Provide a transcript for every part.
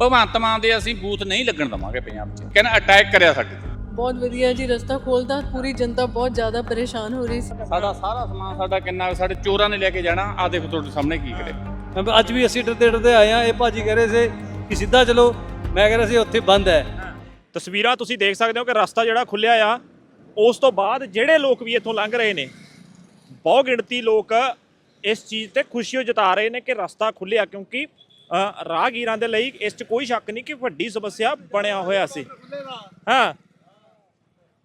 ਭਗਵੰਤ ਮਾਨ ਦੇ ਅਸੀਂ ਬੂਥ ਨਹੀਂ ਲੱਗਣ ਦਵਾਂਗੇ ਪੰਜਾਬ 'ਚ। ਕਹਿੰਦਾ ਅਟੈਕ ਕਰਿਆ ਸਾਡੇ ਤੇ। ਬਹੁਤ ਵਧੀਆ ਜੀ ਰਸਤਾ ਖੋਲਦਾ ਪੂਰੀ ਜਨਤਾ ਬਹੁਤ ਜ਼ਿਆਦਾ ਪਰੇਸ਼ਾਨ ਹੋ ਰਹੀ ਸੀ। ਸਾਡਾ ਸਾਰਾ ਸਮਾਨ ਸਾਡਾ ਕਿੰਨਾ ਸਾਡੇ ਚੋਰਾਂ ਨੇ ਲੈ ਕੇ ਜਾਣਾ ਆ ਦੇਖੋ ਤੁਹਾਡੇ ਸਾਹਮਣੇ ਕੀ ਕਰੇ ਮੈਂ ਅੱਜ ਵੀ ਅਸੀਂ ਡਰਦੇ ਡਰਦੇ ਆਏ ਆ ਇਹ ਭਾਜੀ ਕਹਿ ਰਹੇ ਸੀ ਕਿ ਸਿੱਧਾ ਚਲੋ ਮੈਂ ਕਹਿ ਰਿਹਾ ਸੀ ਉੱਥੇ ਬੰਦ ਹੈ। ਤਸਵੀਰਾਂ ਤੁਸੀਂ ਦੇਖ ਸਕਦੇ ਹੋ ਕਿ ਰਸਤਾ ਜਿਹੜਾ ਖੁੱਲਿਆ ਆ ਉਸ ਤੋਂ ਬਾਅਦ ਜਿਹੜੇ ਲੋਕ ਵੀ ਇੱਥੋਂ ਲੰਘ ਰਹੇ ਨੇ ਬਹੁ ਗਿਣਤੀ ਲੋਕ ਇਸ ਚੀਜ਼ ਤੇ ਖੁਸ਼ੀ ਜਤਾ ਰਹੇ ਨੇ ਕਿ ਰਸਤਾ ਖੁੱਲਿਆ ਕਿਉਂਕਿ ਰਾਹਗੀਰਾਂ ਦੇ ਲਈ ਇਸ 'ਚ ਕੋਈ ਸ਼ੱਕ ਨਹੀਂ ਕਿ ਵੱਡੀ ਸਮੱਸਿਆ ਬਣਿਆ ਹੋਇਆ ਸੀ। ਹਾਂ।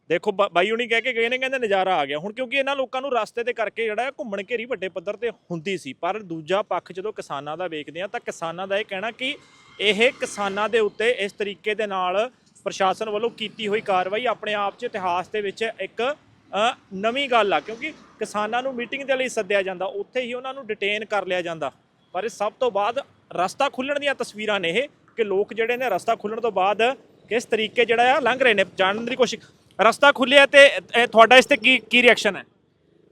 ਦੇਖੋ, ਬਾ- ਬਾਈ ਹੁਣੀ ਕਹਿ ਕੇ ਗਏ ਨੇ, ਕਹਿੰਦੇ ਨਜ਼ਾਰਾ ਆ ਗਿਆ। ਹੁਣ ਕਿਉਂਕਿ ਇਹਨਾਂ ਲੋਕਾਂ ਨੂੰ ਰਸਤੇ ਦੇ ਕਰਕੇ ਜਿਹੜਾ ਘੁੰਮਣ ਘੇਰੀ ਵੱਡੇ ਪੱਧਰ ਤੇ ਹੁੰਦੀ ਸੀ, ਪਰ ਦੂਜਾ ਪੱਖ ਜਦੋਂ ਕਿਸਾਨਾਂ ਦਾ ਵੇਖਦੇ ਆ ਤਾਂ ਕਿਸਾਨਾਂ ਦਾ ਇਹ ਕਹਿਣਾ ਕਿ ਇਹ ਕਿਸਾਨਾਂ ਦੇ ਉੱਤੇ ਇਸ ਤਰੀਕੇ ਦੇ ਨਾਲ ਪ੍ਰਸ਼ਾਸਨ ਵੱਲੋਂ ਕੀਤੀ ਹੋਈ ਕਾਰਵਾਈ ਆਪਣੇ ਆਪ 'ਚ ਇਤਿਹਾਸ ਦੇ ਵਿੱਚ ਇੱਕ ਨਵੀਂ ਗੱਲ ਆ। ਕਿਉਂਕਿ ਕਿਸਾਨਾਂ ਨੂੰ ਮੀਟਿੰਗ ਦੇ ਲਈ ਸੱਦਿਆ ਜਾਂਦਾ, ਉੱਥੇ ਹੀ ਉਹਨਾਂ ਨੂੰ ਡਿਟੇਨ ਕਰ ਲਿਆ ਜਾਂਦਾ। ਪਰ ਇਹ ਸਭ ਤੋਂ ਬਾਅਦ ਰਸਤਾ ਖੁੱਲਣ ਦੀਆਂ ਤਸਵੀਰਾਂ ਨੇ ਇਹ ਕਿ ਲੋਕ ਜਿਹੜੇ ਨੇ ਰਸਤਾ ਖੁੱਲਣ ਤੋਂ ਬਾਅਦ ਕਿਸ ਤਰੀਕੇ ਜਿਹੜਾ ਆ ਲੰਘ ਰਹੇ ਨੇ ਜਾਣਨ ਦੀ ਕੋਸ਼ਿਸ਼। ਰਸਤਾ ਖੁੱਲਿਆ ਤੇ ਇਹ ਤੁਹਾਡਾ ਇਸ ਤੇ ਕੀ ਕੀ ਰਿਐਕਸ਼ਨ ਹੈ?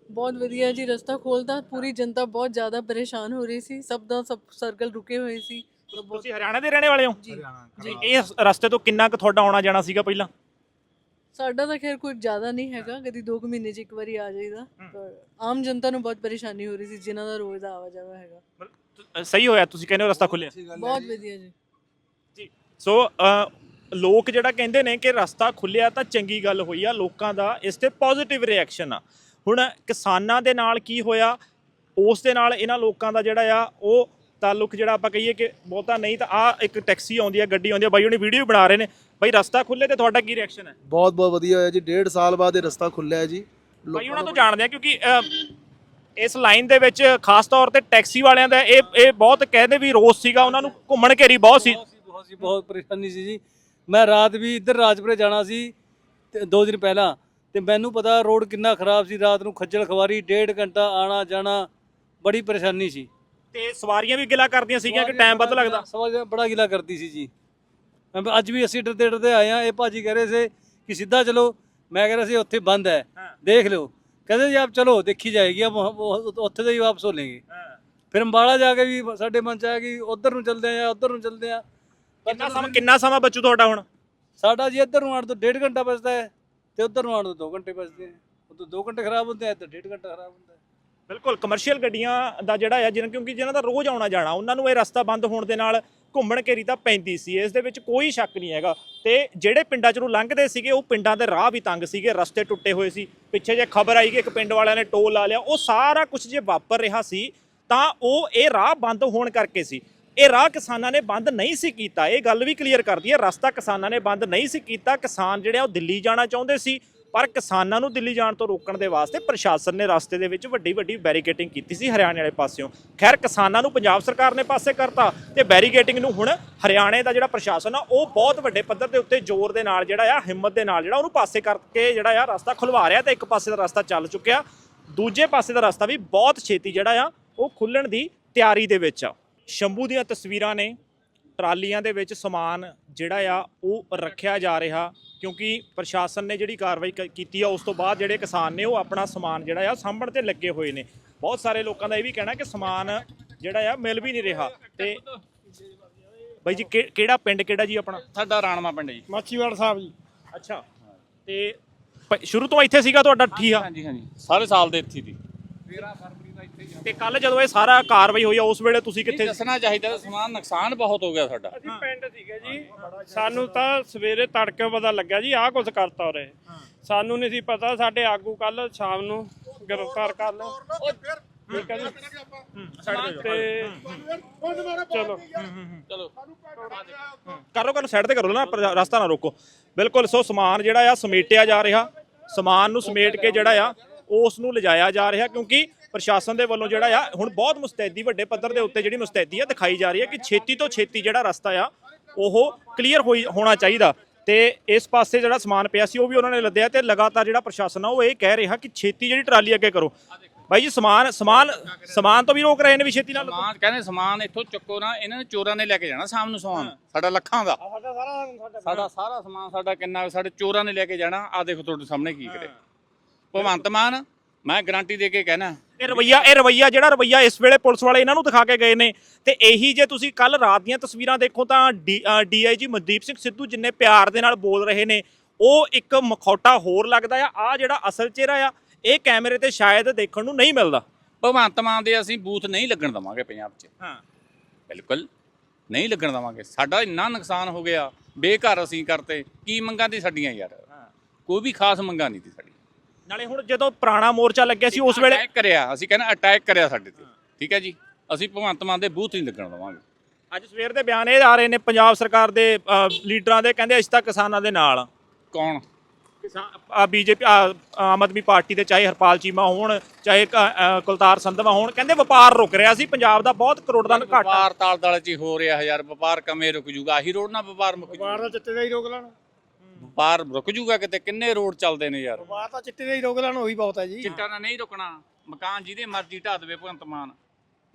ਬਹੁਤ ਵਧੀਆ ਜੀ ਰਸਤਾ ਖੋਲਦਾ ਪੂਰੀ ਜਨਤਾ ਬਹੁਤ ਜ਼ਿਆਦਾ ਪਰੇਸ਼ਾਨ ਹੋ ਰਹੀ ਸੀ ਸਭ ਦਾ ਸਭ ਸਰਕਲ ਰੁਕੇ ਹੋਏ ਸੀ। ਤੁਸੀਂ ਹਰਿਆਣਾ ਦੇ ਰਹਿਣੇ ਵਾਲੇ ਹੋ? ਜੀ ਜੀ। ਇਸ ਰਸਤੇ ਤੋਂ ਕਿੰਨਾ ਕੁ ਤੁਹਾਡਾ ਆਉਣਾ ਜਾਣਾ ਸੀਗਾ ਪਹਿਲਾਂ? ਸਾਡਾ ਤਾਂ ਖੈਰ ਕੋਈ ਜ਼ਿਆਦਾ ਨਹੀਂ ਹੈਗਾ ਕਦੀ 2 ਮਹੀਨੇ 'ਚ ਇੱਕ ਵਾਰੀ ਆ ਜਾਈਦਾ ਪਰ ਆਮ ਜਨਤਾ ਨੂੰ ਬਹੁਤ ਪਰੇਸ਼ਾਨੀ ਹੋ ਰਹੀ ਸੀ ਜਿਨ੍ਹਾਂ ਦਾ ਰੋਜ਼ ਦਾ ਆਵਾ ਜਾਵਾ ਹੈਗਾ ਸਹੀ ਹੋਇਆ ਤੁਸੀਂ ਕਹਿੰਦੇ ਹੋ ਰਸਤਾ ਖੁੱਲਿਆ ਬਹੁਤ ਵਧੀਆ ਜੀ। ਜੀ ਸੋ ਅ, ਲੋਕ ਜਿਹੜਾ ਕਹਿੰਦੇ ਨੇ ਕਿ ਰਸਤਾ ਖੁੱਲਿਆ ਤਾਂ ਚੰਗੀ ਗੱਲ ਹੋਈ ਆ ਲੋਕਾਂ ਦਾ ਇਸ ਤੇ ਪੋਜ਼ਿਟਿਵ ਰਿਐਕਸ਼ਨ ਆ। ਹੁਣ ਕਿਸਾਨਾਂ ਦੇ ਨਾਲ ਕੀ ਹੋਇਆ ਉਸ ਦੇ ਨਾਲ ਇਹਨਾਂ ਲੋਕਾਂ ਦਾ ਜਿਹੜਾ ਆ ਉਹ ਤਾਲੁਕ ਜਿਹੜਾ ਆਪਾਂ ਕਹੀਏ ਕਿ ਬਹੁਤਾ ਨਹੀਂ ਤਾਂ ਆ ਇੱਕ ਟੈਕਸੀ ਆਉਂਦੀ ਆ ਗੱਡੀ ਆਉਂਦੀ ਆ ਬਾਈ ਉਹਨੇ ਵੀਡੀਓ ਬਣਾ ਰਹੇ ਨੇ। ਬਾਈ ਰਸਤਾ ਖੁੱਲੇ ਤੇ ਤੁਹਾਡਾ ਕੀ ਰਿਐਕਸ਼ਨ ਹੈ? ਬਹੁਤ ਬਹੁਤ ਵਧੀਆ ਹੋਇਆ ਜੀ ਡੇਢ ਸਾਲ ਬਾਅਦ ਇਹ ਰਸਤਾ ਖੁੱਲਿਆ ਹੈ ਜੀ। ਬਾਈ ਉਹਨਾਂ ਤੋਂ ਜਾਣਦੇ ਆ ਕਿਉਂਕਿ ਅ, ਇਸ ਲਾਈਨ ਦੇ ਵਿੱਚ ਖਾਸ ਤੌਰ ਤੇ ਟੈਕਸੀ ਵਾਲਿਆਂ ਦਾ ਇਹ ਇਹ ਬਹੁਤ ਕਹਿੰਦੇ ਵੀ ਰੋਸ ਸੀਗਾ ਉਹਨਾਂ ਨੂੰ ਘੁੰਮਣ ਘੇਰੀ ਬਹੁਤ ਸੀ। ਬਹੁਤ ਸੀ ਬਹੁਤ ਪਰੇਸ਼ਾਨੀ ਸੀ ਜੀ। ਮੈਂ ਰਾਤ ਵੀ ਇੱਧਰ ਰਾਜਪੁਰੇ ਜਾਣਾ ਸੀ ਤੇ ਦੋ ਦਿਨ ਪਹਿਲਾਂ ਤੇ ਮੈਨੂੰ ਪਤਾ ਰੋਡ ਕਿੰਨਾ ਖਰਾਬ ਸੀ ਰਾਤ ਨੂੰ ਖੱਜਲ ਖਵਾਰੀ ਡੇਢ ਘੰਟਾ ਆਣਾ ਜਾਣਾ ਬੜੀ ਪਰੇਸ਼ਾਨੀ ਸੀ। ਤੇ ਸਵਾਰੀਆਂ ਵੀ ਗਿਲਾ ਕਰਦੀਆਂ ਸੀਗੀਆਂ ਕਿ ਟਾਈਮ ਵੱਧ ਲੱਗਦਾ? ਸਵਾਰੀਆਂ ਬੜਾ ਗਿਲਾ ਕਰਦੀ ਸੀ ਜੀ। ਮੈਂ ਅੱਜ ਵੀ ਅਸੀਂ ਡਰਦੇ ਡਰਦੇ ਆਏ ਆ ਇਹ ਭਾਜੀ ਕਹਿ ਰਹੇ ਸੀ ਕਿ ਸਿੱਧਾ ਚਲੋ ਮੈਂ ਕਹਿ ਰਿਹਾ ਸੀ ਉੱਥੇ ਬੰਦ ਹੈ। ਦੇਖ ਲਿਓ। ਕਹਿੰਦੇ ਜੀ ਆਪ ਚਲੋ ਦੇਖੀ ਜਾਏਗੀ ਉਹ- ਉੱਥੇ ਤੋਂ ਹੀ ਵਾਪਸ ਹੋ ਲੇਂਗੇ ਫਿਰ ਅੰਬਾਲਾ ਜਾ ਕੇ ਵੀ ਸਾਡੇ ਮਨ ਚ ਆਇਆ ਕਿ ਉਧਰ ਨੂੰ ਚੱਲਦੇ ਆ ਉਧਰ ਨੂੰ ਚੱਲਦੇ ਆ। ਕਿੰਨਾ ਸਮਾਂ ਕਿੰਨਾ ਸਮਾਂ ਬਚੂ ਤੁਹਾਡਾ ਹੁਣ? ਸਾਡਾ ਜੀ ਇੱਧਰ ਨੂੰ ਆਉਣ ਤੋਂ ਡੇਢ ਘੰਟਾ ਬਚਦਾ ਹੈ ਤੇ ਉਧਰ ਨੂੰ ਆਉਣ ਤੋਂ 2 ਘੰਟੇ ਬਚਦੇ ਆ। ਉਦੋਂ 2 ਘੰਟੇ ਖਰਾਬ ਹੁੰਦੇ ਆ ਇੱਧਰ ਡੇਢ ਘੰਟਾ ਖਰਾਬ ਹੁੰਦਾ ਹੈ। ਬਿਲਕੁਲ ਕਮਰਸ਼ੀਅਲ ਗੱਡੀਆਂ ਦਾ ਜਿਹੜਾ ਆ ਜਿਹਨਾਂ ਕਿਉਂਕਿ ਜਿਹਨਾਂ ਦਾ ਰੋਜ਼ ਆਉਣਾ ਜਾਣਾ ਉਹਨਾਂ ਨੂੰ ਇਹ ਰਸਤਾ ਬੰਦ ਹੋਣ ਦੇ ਨਾਲ ਘੁੰਮਣ ਘੇਰੀ ਤਾਂ ਪੈਂਦੀ ਸੀ, ਇਸ ਦੇ ਵਿੱਚ ਕੋਈ ਸ਼ੱਕ ਨਹੀਂ ਹੈਗਾ। ਤੇ ਜਿਹੜੇ ਪਿੰਡਾਂ ਚ ਨੂੰ ਲੰਘਦੇ ਸੀਗੇ, ਉਹ ਪਿੰਡਾਂ ਦੇ ਰਾਹ ਵੀ ਤੰਗ ਸੀਗੇ, ਰਸਤੇ ਟੁੱਟੇ ਹੋਏ ਸੀ। ਪਿੱਛੇ ਜੇ ਖਬਰ ਆਈ ਕਿ ਇੱਕ ਪਿੰਡ ਵਾਲਿਆਂ ਨੇ ਟੋਲ ਲਾ ਲਿਆ, ਉਹ ਸਾਰਾ ਕੁਝ ਜੇ ਵਾਪਰ ਰਿਹਾ ਸੀ, ਤਾਂ ਉਹ ਇਹ ਰਾਹ ਬੰਦ ਹੋਣ ਕਰਕੇ ਸੀ। ਇਹ ਰਾਹ ਕਿਸਾਨਾਂ ਨੇ ਬੰਦ ਨਹੀਂ ਸੀ ਕੀਤਾ। ਇਹ ਗੱਲ ਵੀ ਕਲੀਅਰ ਕਰਦੀ ਹੈ, ਰਸਤਾ ਕਿਸਾਨਾਂ ਨੇ ਬੰਦ ਨਹੀਂ ਸੀ ਕੀਤਾ। ਕਿਸਾਨ ਜਿਹੜੇ ਆ, ਉਹ ਦਿੱਲੀ ਜਾਣਾ ਚਾਹੁੰਦੇ ਸੀ ਪਰ ਕਿਸਾਨਾਂ ਨੂੰ ਦਿੱਲੀ ਜਾਣ ਤੋਂ ਰੋਕਣ ਦੇ ਵਾਸਤੇ ਪ੍ਰਸ਼ਾਸਨ ਨੇ ਰਸਤੇ ਦੇ ਵਿੱਚ ਵੱਡੀ ਵੱਡੀ ਬੈਰੀਕੇਟਿੰਗ ਕੀਤੀ ਸੀ ਹਰਿਆਣੇ ਵਾਲੇ ਪਾਸਿਓਂ। ਖੈਰ, ਕਿਸਾਨਾਂ ਨੂੰ ਪੰਜਾਬ ਸਰਕਾਰ ਨੇ ਪਾਸੇ ਕਰਤਾ ਤੇ ਬੈਰੀਕੇਟਿੰਗ ਨੂੰ ਹੁਣ ਹਰਿਆਣੇ ਦਾ ਜਿਹੜਾ ਪ੍ਰਸ਼ਾਸਨ ਆ, ਉਹ ਬਹੁਤ ਵੱਡੇ ਪੱਧਰ ਦੇ ਉੱਤੇ ਜ਼ੋਰ ਦੇ ਨਾਲ ਜਿਹੜਾ ਆ, ਹਿੰਮਤ ਦੇ ਨਾਲ ਜਿਹੜਾ, ਉਹਨੂੰ ਪਾਸੇ ਕਰਕੇ ਜਿਹੜਾ ਆ ਰਸਤਾ ਖੁਲਵਾ ਰਿਹਾ ਤੇ ਇੱਕ ਪਾਸੇ ਦਾ ਰਸਤਾ ਚੱਲ ਚੁੱਕਿਆ। ਦੂਜੇ ਪਾਸੇ ਦਾ ਰਸਤਾ ਵੀ ਬਹੁਤ ਛੇਤੀ ਜਿਹੜਾ ਆ, ਉਹ ਖੁੱਲਣ ਦੀ ਤਿਆਰੀ ਦੇ ਵਿੱਚ ਆ। ਸ਼ੰਭੂ ਦੀਆਂ ਤਸਵੀਰਾਂ ਨੇ ਟਰਾਲੀਆਂ ਦੇ ਵਿੱਚ ਸਮਾਨ ਜਿਹੜਾ ਆ ਉਹ ਰੱਖਿਆ ਜਾ ਰਿਹਾ ਕਿਉਂਕਿ ਪ੍ਰਸ਼ਾਸਨ ਨੇ ਜਿਹੜੀ ਕਾਰਵਾਈ ਕੀਤੀ ਆ ਉਸ ਤੋਂ ਬਾਅਦ ਜਿਹੜੇ ਕਿਸਾਨ ਨੇ ਉਹ ਆਪਣਾ ਸਮਾਨ ਜਿਹੜਾ ਆ ਸਾਂਭਣ ਤੇ ਲੱਗੇ ਹੋਏ ਨੇ। ਬਹੁਤ ਸਾਰੇ ਲੋਕਾਂ ਦਾ ਇਹ ਵੀ ਕਹਿਣਾ ਕਿ ਸਮਾਨ ਜਿਹੜਾ ਆ ਮਿਲ ਵੀ ਨਹੀਂ ਰਿਹਾ ਤੇ ਬਾਈ ਜੀ ਕਿ- ਕਿਹੜਾ ਪਿੰਡ ਕਿਹੜਾ ਜੀ ਆਪਣਾ? ਸਾਡਾ ਰਾਣਮਾ ਪਿੰਡ ਜੀ। ਮਾਚੀਵਾੜ ਸਾਹਿਬ ਜੀ। ਅੱਛਾ ਤੇ ਪ- ਸ਼ੁਰੂ ਤੋਂ ਇੱਥੇ ਸੀਗਾ ਤੁਹਾਡਾ ਠੀਆ ਹਾਂਜੀ ਹਾਂਜੀ ਸਾਰੇ ਸਾਲ ਦੇ ਇੱਥੇ ਦੀ ਤੇ ਕੱਲ ਜਦੋਂ ਇਹ ਸਾਰਾ ਕਾਰਵਾਈ ਹੋਈ ਆ ਉਸ ਵੇਲੇ ਤੁਸੀਂ ਕਿੱਥੇ ਦੱਸਣਾ ਚਾਹੀਦਾ ਸਮਾਨ ਨੁਕਸਾਨ ਬਹੁਤ ਹੋ ਗਿਆ ਸਾਡਾ। ਅਸੀਂ ਪਿੰਡ ਸੀਗੇ ਜੀ। ਸਾਨੂੰ ਤਾਂ ਸਵੇਰੇ ਤੜਕੇ ਪਤਾ ਲੱਗਿਆ ਜੀ ਆਹ ਕੁਝ ਕਰਤਾ ਉਰੇ। ਸਾਨੂੰ ਨਹੀਂ ਸੀ ਪਤਾ ਸਾਡੇ ਆਗੂ ਕੱਲ ਸ਼ਾਮ ਨੂੰ ਗ੍ਰਿਫਤਾਰ ਕਰ ਲਏ। ਠੀਕ ਹੈ ਜੀ। ਤੇ ਚਲੋ। ਕਰੋ ਕਰੋ ਸਾਈਡ ਤੇ ਕਰੋ ਨਾ ਰਸਤਾ ਨਾ ਰੋਕੋ। ਬਿਲਕੁਲ ਸੋ ਸਮਾਨ ਜਿਹੜਾ ਆ ਸਮੇਟਿਆ ਜਾ ਰਿਹਾ। ਸਮਾਨ ਨੂੰ ਸਮੇਟ ਕੇ ਜਿਹੜਾ ਆ ਉਸ ਨੂੰ ਲਿਜਾਇਆ ਜਾ ਰਿਹਾ ਕਿਉਂਕਿ ਪ੍ਰਸ਼ਾਸਨ ਦੇ ਵੱਲੋਂ ਜਿਹੜਾ ਆ ਹੁਣ ਬਹੁਤ ਮੁਸਤੈਦੀ ਵੱਡੇ ਪੱਧਰ ਦੇ ਉੱਤੇ ਜਿਹੜੀ ਮੁਸਤੈਦੀ ਆ ਦਿਖਾਈ ਜਾ ਰਹੀ ਹੈ ਕਿ ਛੇਤੀ ਤੋਂ ਛੇਤੀ ਜਿਹੜਾ ਰਸਤਾ ਆ ਉਹ ਕਲੀਅਰ ਹੋਈ ਹੋਣਾ ਚਾਹੀਦਾ। ਤੇ ਇਸ ਪਾਸੇ ਜਿਹੜਾ ਸਮਾਨ ਪਿਆ ਸੀ ਉਹ ਵੀ ਉਹਨਾਂ ਨੇ ਲੱਦਿਆ ਤੇ ਲਗਾਤਾਰ ਜਿਹੜਾ ਪ੍ਰਸ਼ਾਸਨ ਆ ਉਹ ਇਹ ਕਹਿ ਰਿਹਾ ਕਿ ਛੇਤੀ ਜਿਹੜੀ ਟਰਾਲੀ ਅੱਗੇ ਕਰੋ। ਬਾਈ ਜੀ ਸਮਾਨ ਸਮਾਨ ਸਮਾਨ ਤੋਂ ਵੀ ਰੋਕ ਰਹੇ ਨੇ ਵੀ ਛੇਤੀ ਨਾਲ। ਸਮਾਨ ਕਹਿੰਦੇ ਸਮਾਨ ਇੱਥੋਂ ਚੁੱਕੋ ਨਾ ਇਹਨਾਂ ਨੇ ਚੋਰਾਂ ਨੇ ਲੈ ਕੇ ਜਾਣਾ ਸ਼ਾਮ ਨੂੰ ਸਮਾਨ ਸਾਡਾ ਲੱਖਾਂ ਦਾ। ਸਾਡਾ ਸਾਰਾ ਸਮਾਨ ਸਾਡਾ ਕਿੰਨਾ ਸਾਡੇ ਚੋਰਾਂ ਨੇ ਲੈ ਕੇ ਜਾਣਾ ਆ ਦੇਖੋ ਤੁਹਾਡੇ ਸਾਹਮਣੇ ਕੀ ਕਰੇ ਭਗਵੰਤ ਮਾਨ ਮੈਂ ਗਾਰੰਟੀ ਦੇ ਕੇ ਕਹਿਣਾ। ਇਹ ਰਵਈਆ ਇਹ ਰਵਈਆ ਜਿਹੜਾ ਰਵਈਆ ਇਸ ਵੇਲੇ ਪੁਲਿਸ ਵਾਲੇ ਇਹਨਾਂ ਨੂੰ ਦਿਖਾ ਕੇ ਗਏ ਨੇ। ਤੇ ਇਹੀ ਜੇ ਤੁਸੀਂ ਕੱਲ ਰਾਤ ਦੀਆਂ ਤਸਵੀਰਾਂ ਦੇਖੋ ਤਾਂ ਡੀਆਈਜੀ ਮਨਦੀਪ ਸਿੰਘ ਸਿੱਧੂ ਜਿੰਨੇ ਪਿਆਰ ਦੇ ਨਾਲ ਬੋਲ ਰਹੇ ਨੇ ਉਹ ਇੱਕ ਮਖੌਟਾ ਹੋਰ ਲੱਗਦਾ ਆ। ਆ ਜਿਹੜਾ ਅਸਲ ਚਿਹਰਾ ਆ ਇਹ ਕੈਮਰੇ ਤੇ ਸ਼ਾਇਦ ਦੇਖਣ ਨੂੰ ਨਹੀਂ ਮਿਲਦਾ। ਭਗਵੰਤ ਮਾਨ ਦੇ ਅਸੀਂ ਬੂਥ ਨਹੀਂ ਲੱਗਣ ਦਵਾਂਗੇ ਪੰਜਾਬ 'ਚ। ਹਾਂ। ਬਿਲਕੁਲ ਨਹੀਂ ਲੱਗਣ ਦਵਾਂਗੇ। ਸਾਡਾ ਇੰਨਾ ਨੁਕਸਾਨ ਹੋ ਗਿਆ ਬੇਘਰ ਅਸੀਂ ਕਰਤੇ। ਕੀ ਮੰਗਾਂ ਦੀ ਸਾਡੀਆਂ ਯਾਰ? ਕੋਈ ਵੀ ਖਾਸ ਮੰਗਾਂ ਨਹੀਂ ਸੀ ਸਾਡੀ ਨਾਲੇ ਹੁਣ ਜਦੋਂ ਪੁਰਾਣਾ ਮੋਰਚਾ ਲੱਗਿਆ ਸੀ ਉਸ ਵੇਲੇ ਅਟੈਕ ਕਰਿਆ ਅਸੀਂ ਕਹਿੰਦੇ ਅਟੈਕ ਕਰਿਆ ਸਾਡੇ ਤੇ। ਠੀਕ ਹੈ ਜੀ? ਅਸੀਂ ਭਗਵੰਤ ਮਾਨ ਦੇ ਬੂਥ ਨਹੀਂ ਲੱਗਣ ਦਵਾਂਗੇ। ਅੱਜ ਸਵੇਰ ਦੇ ਬਿਆਨ ਇਹ ਆ ਰਹੇ ਨੇ ਪੰਜਾਬ ਸਰਕਾਰ ਦੇ ਲੀਡਰਾਂ ਦੇ ਕਹਿੰਦੇ ਅਸੀਂ ਤਾਂ ਕਿਸਾਨਾਂ ਦੇ ਨਾਲ ਕੌਣ? ਕਿਸਾਨ ਬੀਜੇਪੀ ਆਮ ਆਦਮੀ ਪਾਰਟੀ ਦੇ ਚਾਹੇ ਹਰਪਾਲ ਚੀਮਾ ਹੋਣ ਚਾਹੇ ਕੁਲਤਾਰ ਸੰਧਵਾ ਹੋਣ ਕਹਿੰਦੇ ਵਪਾਰ ਰੁਕ ਰਿਹਾ ਸੀ ਪੰਜਾਬ ਦਾ ਬਹੁਤ ਕਰੋੜ ਦਾ ਘਾਟਾ। ਵਪਾਰ ਤਾਲ ਤਾਲ ਚ ਹੀ ਹੋ ਰਿਹਾ ਯਾਰ ਵਪਾਰ ਕਮੇ ਰੁਕ ਜੂਗਾ ਆਹੀ ਰੋਡ ਨਾ ਵਪਾਰ ਮੁੱਕ ਜੂਗਾ ਦਾ ਚਿੱਟੇ ਦਾ ਹੀ ਰੋਕ ਲੈਣ। ਵਪਾਰ ਰੁਕ ਜੂਗਾ ਕਿਤੇ ਕਿੰਨੇ ਰੋਡ ਚੱਲਦੇ ਨੇ ਯਾਰ? ਬਾਹਰ ਤਾਂ ਚਿੱਟੇ ਦਾ ਹੀ ਰੋਕ ਲੈਣ ਉਹੀ ਬਹੁਤ ਹੈ ਜੀ। ਚਿੱਟਾ ਨਾ ਨਹੀਂ ਰੁਕਣਾ। ਮਕਾਨ ਜਿਹਦੇ ਮਰਜ਼ੀ ਢਾ ਦੇਵੇ ਭਗਵੰਤ ਮਾਨ।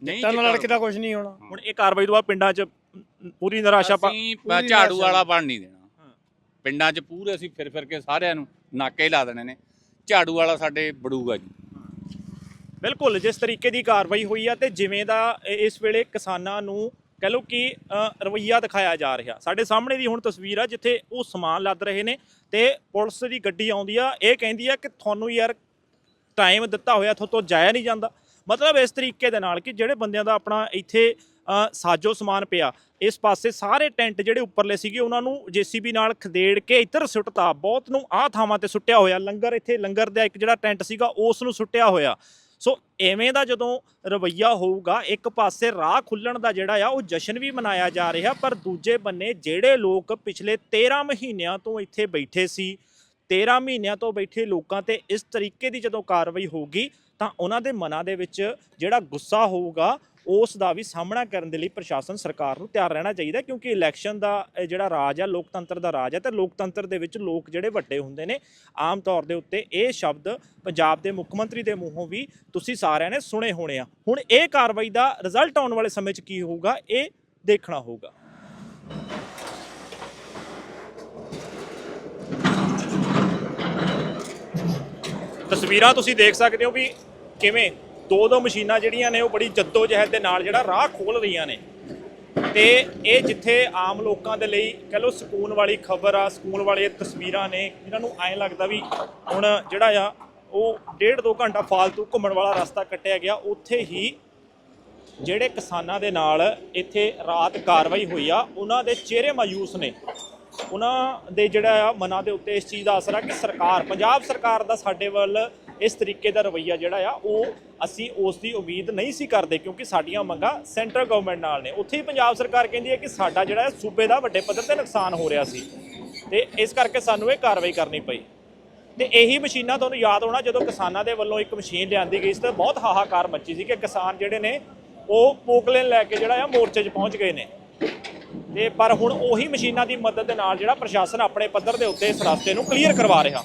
ਨਹੀਂ ਤਾਂ ਚਿੱਟਾ ਲੜਕੇ ਦਾ ਕੁਝ ਨਹੀਂ ਹੋਣਾ। ਹੁਣ ਇਹ ਕਾਰਵਾਈ ਤੋਂ ਬਾਅਦ ਪਿੰਡਾਂ 'ਚ ਪੂਰੀ ਨਿਰਾਸ਼ਾ ਪਾ ਅਸੀਂ ਝਾੜੂ ਵਾਲਾ ਬਣ ਨਹੀਂ ਦੇਣਾ। ਪਿੰਡਾਂ 'ਚ ਪੂਰੇ ਅਸੀਂ ਫਿਰ ਫਿਰ ਕੇ ਸਾਰਿਆਂ ਨੂੰ ਨਾਕੇ ਲਾ ਦੇਣੇ ਨੇ। ਝਾੜੂ ਵਾਲਾ ਸਾਡੇ ਬੜੂਗਾ ਜੀ। ਬਿਲਕੁਲ ਜਿਸ ਤਰੀਕੇ ਦੀ ਕਾਰਵਾਈ ਹੋਈ ਆ ਤੇ ਜਿਵੇਂ ਦਾ ਇ- ਇਸ ਵੇਲੇ ਕਿਸਾਨਾਂ ਨੂੰ ਕਹ ਲਓ ਕਿ ਅ, ਰਵੱਈਆ ਦਿਖਾਇਆ ਜਾ ਰਿਹਾ। ਸਾਡੇ ਸਾਹਮਣੇ ਦੀ ਹੁਣ ਤਸਵੀਰ ਆ ਜਿੱਥੇ ਉਹ ਸਮਾਨ ਲੱਦ ਰਹੇ ਨੇ ਤੇ ਪੁਲਿਸ ਦੀ ਗੱਡੀ ਆਉਂਦੀ ਆ। ਇਹ ਕਹਿੰਦੀ ਆ ਕਿ ਤੁਹਾਨੂੰ ਯਾਰ ਟਾਈਮ ਦਿੱਤਾ ਹੋਇਆ ਤੁਹਾਡੇ ਤੋਂ ਜਾਇਆ ਨਹੀਂ ਜਾਂਦਾ। ਮਤਲਬ ਇਸ ਤਰੀਕੇ ਦੇ ਨਾਲ ਕਿ ਜਿਹੜੇ ਬੰਦਿਆਂ ਦਾ ਆਪਣਾ ਇੱਥੇ ਸਾਜੋ ਸਮਾਨ ਪਿਆ ਇਸ ਪਾਸੇ ਸਾਰੇ ਟੈਂਟ ਜਿਹੜੇ ਉੱਪਰਲੇ ਸੀਗੇ ਉਹਨਾਂ ਨੂੰ ਜੀਸੀਬੀ ਨਾਲ ਖਦੇੜ ਕੇ ਇੱਧਰ ਸੁੱਟਤਾ। ਬਹੁਤ ਨੂੰ ਆਹ ਥਾਵਾਂ ਤੇ ਸੁੱਟਿਆ ਹੋਇਆ। ਲੰਗਰ ਇੱਥੇ ਲੰਗਰ ਦਾ ਇੱਕ ਜਿਹੜਾ ਟੈਂਟ ਸੀਗਾ ਉਸ ਨੂੰ ਸੁੱਟਿਆ ਹੋਇਆ। ਸੋ ਐਵੇਂ ਦਾ ਜਦੋਂ ਰਵਈਆ ਹੋਊਗਾ, ਇੱਕ ਪਾਸੇ ਰਾਹ ਖੁੱਲਣ ਦਾ ਜਿਹੜਾ ਆ, ਉਹ ਜਸ਼ਨ ਵੀ ਮਨਾਇਆ ਜਾ ਰਿਹਾ, ਪਰ ਦੂਜੇ ਬੰਨੇ ਜਿਹੜੇ ਲੋਕ ਪਿਛਲੇ 13 ਮਹੀਨਿਆਂ ਤੋਂ ਇੱਥੇ ਬੈਠੇ ਸੀ 13 ਮਹੀਨਿਆਂ ਤੋਂ ਬੈਠੇ ਲੋਕਾਂ ਤੇ ਇਸ ਤਰੀਕੇ ਦੀ ਜਦੋਂ ਕਾਰਵਾਈ ਹੋਊਗੀ, ਤਾਂ ਉਹਨਾਂ ਦੇ ਮਨਾਂ ਦੇ ਵਿੱਚ ਜਿਹੜਾ ਗੁੱਸਾ ਹੋਊਗਾ ਉਸ ਦਾ ਵੀ ਸਾਹਮਣਾ ਕਰਨ ਦੇ ਲਈ ਪ੍ਰਸ਼ਾਸਨ ਸਰਕਾਰ ਨੂੰ ਤਿਆਰ ਰਹਿਣਾ ਚਾਹੀਦਾ ਕਿਉਂਕਿ ਇਲੈਕਸ਼ਨ ਦਾ ਜਿਹੜਾ ਰਾਜ ਹੈ ਲੋਕਤੰਤਰ ਦਾ ਰਾਜ ਹੈ ਤੇ ਲੋਕਤੰਤਰ ਦੇ ਵਿੱਚ ਲੋਕ ਜਿਹੜੇ ਵੱਡੇ ਹੁੰਦੇ ਨੇ, ਆਮ ਤੌਰ ਦੇ ਉੱਤੇ ਇਹ ਸ਼ਬਦ ਪੰਜਾਬ ਦੇ ਮੁੱਖ ਮੰਤਰੀ ਦੇ ਮੂੰਹੋਂ ਵੀ ਤੁਸੀਂ ਸਾਰਿਆਂ ਨੇ ਸੁਣੇ ਹੋਣੇ ਆ। ਹੁਣ ਇਹ ਕਾਰਵਾਈ ਦਾ ਰਿਜ਼ਲਟ ਆਉਣ ਵਾਲੇ ਸਮੇਂ 'ਚ ਕੀ ਹੋਊਗਾ, ਇਹ ਦੇਖਣਾ ਹੋਊਗਾ। ਤਸਵੀਰਾਂ ਤੁਸੀਂ ਦੇਖ ਸਕਦੇ ਹੋ ਵੀ ਕਿਵੇਂ ਦੋ ਦੋ ਮਸ਼ੀਨਾਂ ਜਿਹੜੀਆਂ ਨੇ ਉਹ ਬੜੀ ਜਹਿਦ ਦੇ ਨਾਲ ਜਿਹੜਾ ਰਾਹ ਖੋਲ ਰਹੀਆਂ ਨੇ। ਤੇ ਇਹ ਜਿੱਥੇ ਆਮ ਲੋਕਾਂ ਦੇ ਲਈ ਕਹ ਲਓ ਸਕੂਨ ਵਾਲੀ ਖਬਰ ਆ, ਸਕੂਨ ਵਾਲੇ ਤਸਵੀਰਾਂ ਨੇ, ਇਹਨਾਂ ਨੂੰ ਐਂ ਲੱਗਦਾ ਵੀ ਹੁਣ ਜਿਹੜਾ ਆ, ਉਹ ਡੇਢ ਦੋ ਘੰਟਾ ਫਾਲਤੂ ਘੁੰਮਣ ਵਾਲਾ ਰਸਤਾ ਕੱਟਿਆ ਗਿਆ। ਉੱਥੇ ਹੀ ਜਿਹੜੇ ਕਿਸਾਨਾਂ ਦੇ ਨਾਲ ਇੱਥੇ ਰਾਤ ਕਾਰਵਾਈ ਹੋਈ ਆ, ਉਹਨਾਂ ਦੇ ਚਿਹਰੇ ਮਾਯੂਸ ਨੇ। ਉਹਨਾਂ ਦੇ ਜਿਹੜਾ ਆ, ਮਨਾਂ ਦੇ ਉੱਤੇ ਇਸ ਚੀਜ਼ ਦਾ ਅਸਰ ਆ ਕਿ ਸਰਕਾਰ, ਪੰਜਾਬ ਸਰਕਾਰ ਦਾ ਸਾਡੇ ਵੱਲ ਇਸ ਤਰੀਕੇ ਦਾ ਰਵੱਈਆ ਜਿਹੜਾ ਆ, ਉਹ ਅਸੀਂ ਉਸ ਦੀ ਉਮੀਦ ਨਹੀਂ ਸੀ ਕਰਦੇ ਕਿਉਂਕਿ ਸਾਡੀਆਂ ਮੰਗਾਂ ਸੈਂਟਰ ਗਵਰਨਮੈਂਟ ਨਾਲ ਨੇ। ਉੱਥੇ ਹੀ ਪੰਜਾਬ ਸਰਕਾਰ ਕਹਿੰਦੀ ਹੈ ਕਿ ਸਾਡਾ ਜਿਹੜਾ ਸੂਬੇ ਦਾ ਵੱਡੇ ਪੱਧਰ ਤੇ ਨੁਕਸਾਨ ਹੋ ਰਿਹਾ ਸੀ ਤੇ ਇਸ ਕਰਕੇ ਸਾਨੂੰ ਇਹ ਕਾਰਵਾਈ ਕਰਨੀ ਪਈ। ਤੇ ਇਹੀ ਮਸ਼ੀਨਾਂ ਤੁਹਾਨੂੰ ਯਾਦ ਹੋਣਾ ਜਦੋਂ ਕਿਸਾਨਾਂ ਦੇ ਵੱਲੋਂ ਇੱਕ ਮਸ਼ੀਨ ਲਿਆਂਦੀ ਗਈ ਸੀ ਤਾਂ ਬਹੁਤ ਹਾਹਾਕਾਰ ਮੱਚੀ ਸੀ ਕਿ ਕਿਸਾਨ ਜਿਹੜੇ ਨੇ, ਉਹ ਪੋਕਲੇਨ ਲੈ ਕੇ ਜਿਹੜਾ ਆ ਮੋਰਚੇ 'ਚ ਪਹੁੰਚ ਗਏ ਨੇ। ਤੇ ਪਰ ਹੁਣ ਉਹੀ ਮਸ਼ੀਨਾਂ ਦੀ ਮਦਦ ਦੇ ਨਾਲ ਜਿਹੜਾ ਪ੍ਰਸ਼ਾਸਨ ਆਪਣੇ ਪੱਧਰ ਦੇ ਉੱਤੇ ਇਸ ਰਸਤੇ ਨੂੰ ਕਲੀਅਰ ਕਰਵਾ ਰਿਹਾ।